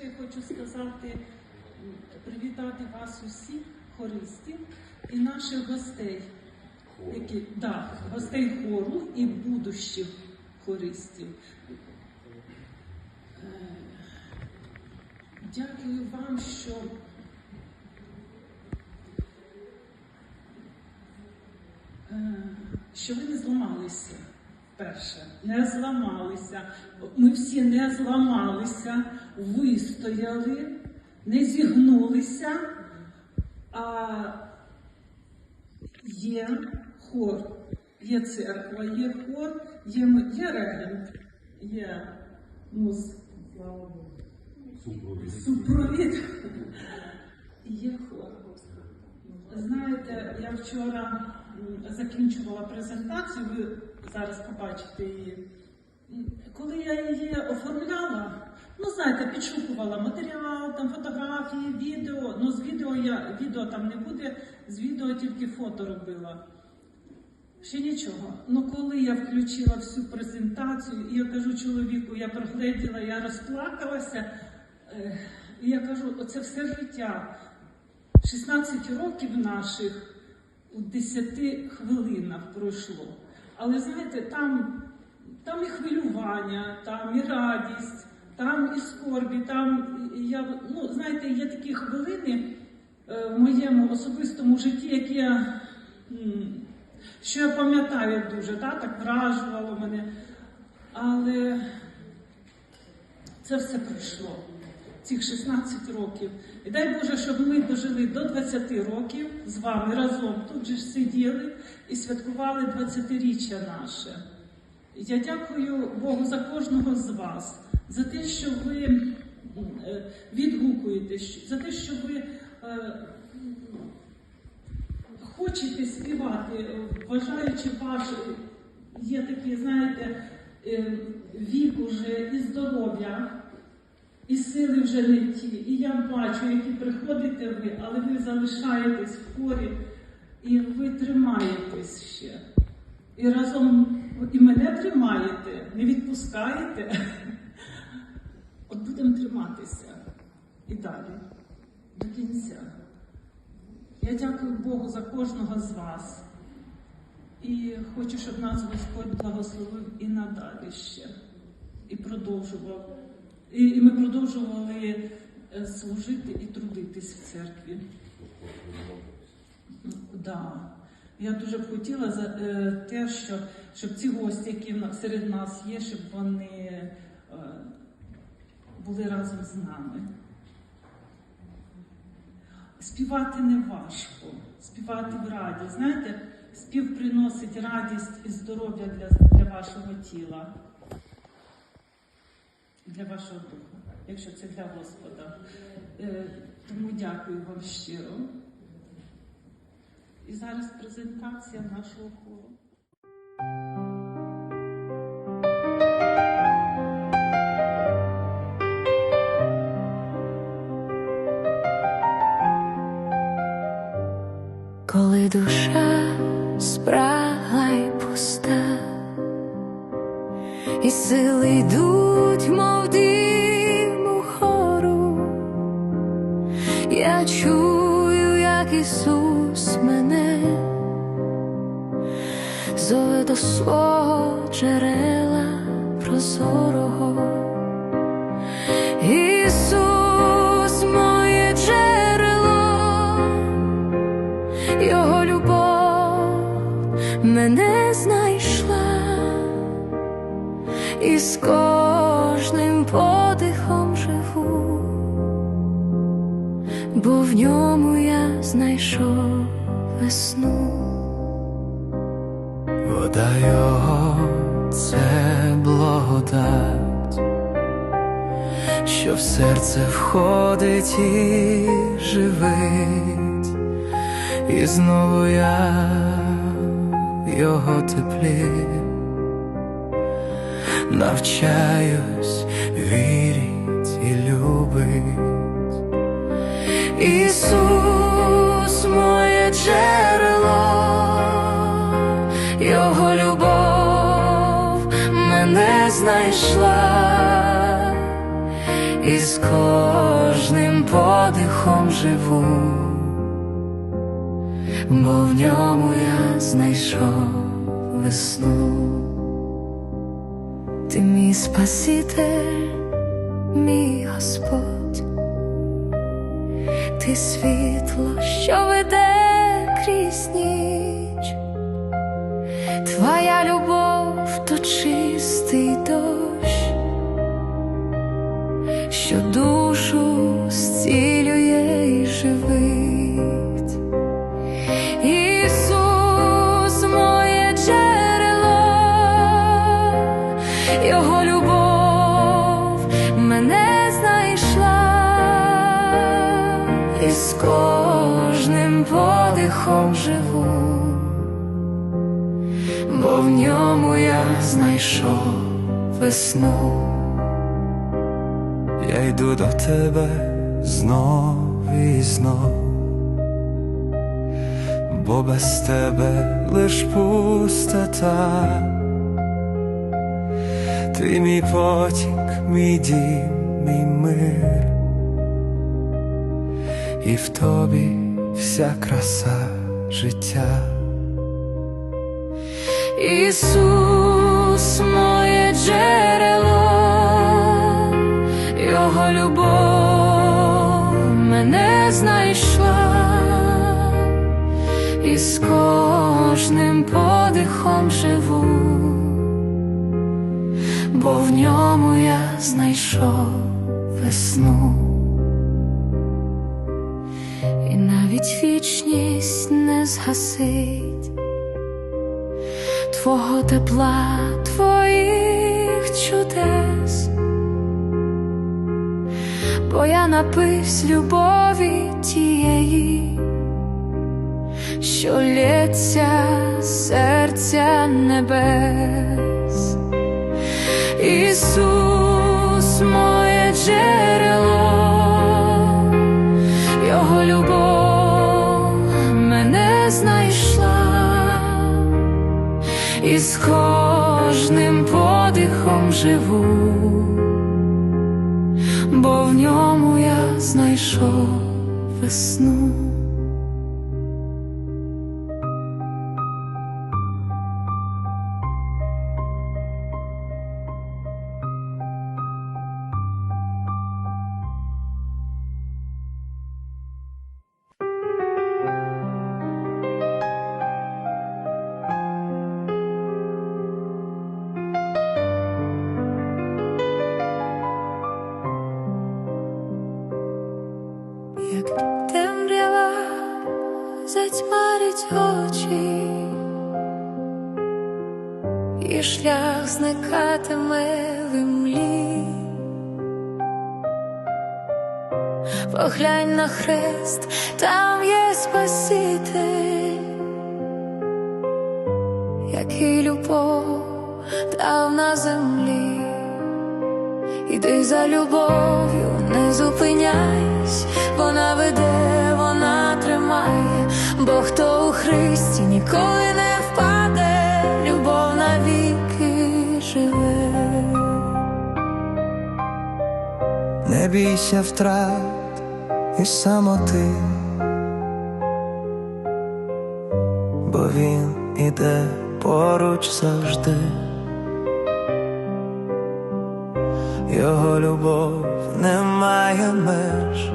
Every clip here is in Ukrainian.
По-перше, я хочу сказати, привітати вас усіх, хористів і наших гостей, які, да, гостей хору і будущих хористів. Е, Дякую вам, що е, що ви не зламалися. Перше, не зламалися. Ми всі не зламалися, вистояли, не зігнулися, а є хор, є церква, є хор, є, є регент, є муз, супровід є хор. Знаєте, я вчора закінчувала презентацію, ви зараз побачите її. Коли я її оформляла, ну знаєте, підшукувала матеріал, там фотографії, відео. Ну з відео я відео там не буде, з відео тільки фото робила. Ще нічого. Ну коли я включила всю презентацію, і я кажу чоловіку, я прогледіла, я розплакалася, е, і я кажу, оце все життя. 16 років наших у 10 хвилинах пройшло. Але знаєте, там, там і хвилювання, там і радість, там і скорбі, там я, ну, знаєте, є такі хвилини е, в моєму особистому житті, які я, що я пам'ятаю дуже, та, так вражувало мене. Але це все пройшло. Цих 16 років. І дай Боже, щоб ми дожили до 20 років з вами разом тут же ж сиділи і святкували 20-річчя наше. Я дякую Богу за кожного з вас, за те, що ви е, відгукуєтесь, за те, що ви е, хочете співати, е, вважаючи ваш, є такі, знаєте, вік уже і здоров'я. І сили вже не ті. І я бачу, які приходите ви, але ви залишаєтесь в хорі і ви тримаєтесь ще. І разом і мене тримаєте, не відпускаєте. От будемо триматися і далі, до кінця. Я дякую Богу за кожного з вас. І хочу, щоб нас Господь благословив і надалі ще, і продовжував. І, і ми продовжували е, служити і трудитись в церкві. Да. Я дуже б хотіла за е, те, що, щоб ці гості, які серед нас є, щоб вони е, були разом з нами. Співати не важко, співати в радість. Знаєте, спів приносить радість і здоров'я для, для вашого тіла для вашого духа, якщо це для Господа. Е, Тому дякую вам щиро. І зараз презентація нашого хору. І сили йдуть, мов дим у хору, я чую, як Ісус мене зове до свого джерела прозорого. І з кожним подихом живу, бо в ньому я знайшов весну. Вода його це благодать, що в серце входить і живить, і знову я його теплі навчаюсь вірить і любить. Ісус, моє джерело, Його любов мене знайшла, і з кожним подихом живу, бо в ньому я знайшов весну. Ти мій Спаситель, мій Господь, ти світло, що веде крізь ніч, твоя любов то з кожним подихом живу, бо в ньому я знайшов весну. Я йду до тебе знов і знов, бо без тебе лиш пустота, ти мій потік, мій дім, мій мир, і в тобі вся краса життя. Ісус, моє джерело, Його любов мене знайшла, і з кожним подихом живу, бо в ньому я знайшов весну. Навіть вічність не згасить Твого тепла, твоїх чудес, бо я напивсь любові тієї, що лється серця небес. Ісус, моє джерело, і з кожним подихом живу, бо в ньому я знайшов весну. Затьмарить очі, і шлях зникатиме в імлі. Поглянь на хрест, там є Спаситель, який любов дав на землі. Іди за любов'ю, не зупиняйсь, вона веде, вона тримає, бо хто у Христі ніколи не впаде, любов навіки живе. Не бійся втрат і самоти, бо він іде поруч завжди. Його любов не має меж,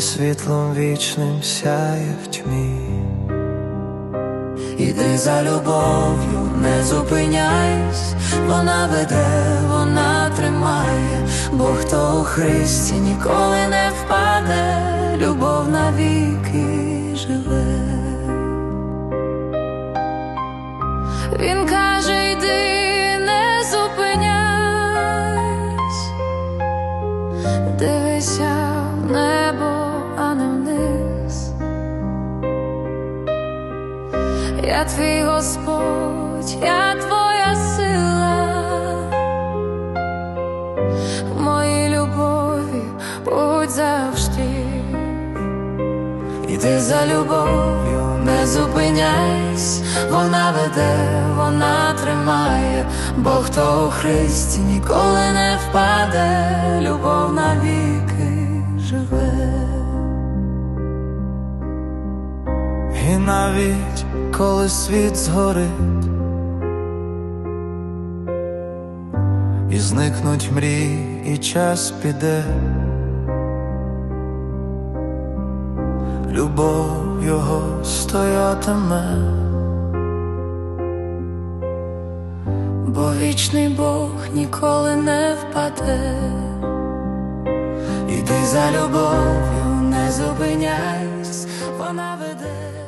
світлом вічним сяє в тьмі. Іди за любов'ю, не зупиняйсь, вона веде, вона тримає, бо хто у Христі ніколи не впаде, Я твій Господь, я твоя сила, в моїй любові будь завжди. Іди за любов'ю, не зупиняйсь, вона веде, вона тримає, бо хто у Христі ніколи не впаде, любов навіки живе. І навіть коли світ згорить, і зникнуть мрії, і час піде, любов його стоятиме. Бо вічний Бог ніколи не впаде. Іди за любов'ю, не зупиняйсь, вона веде,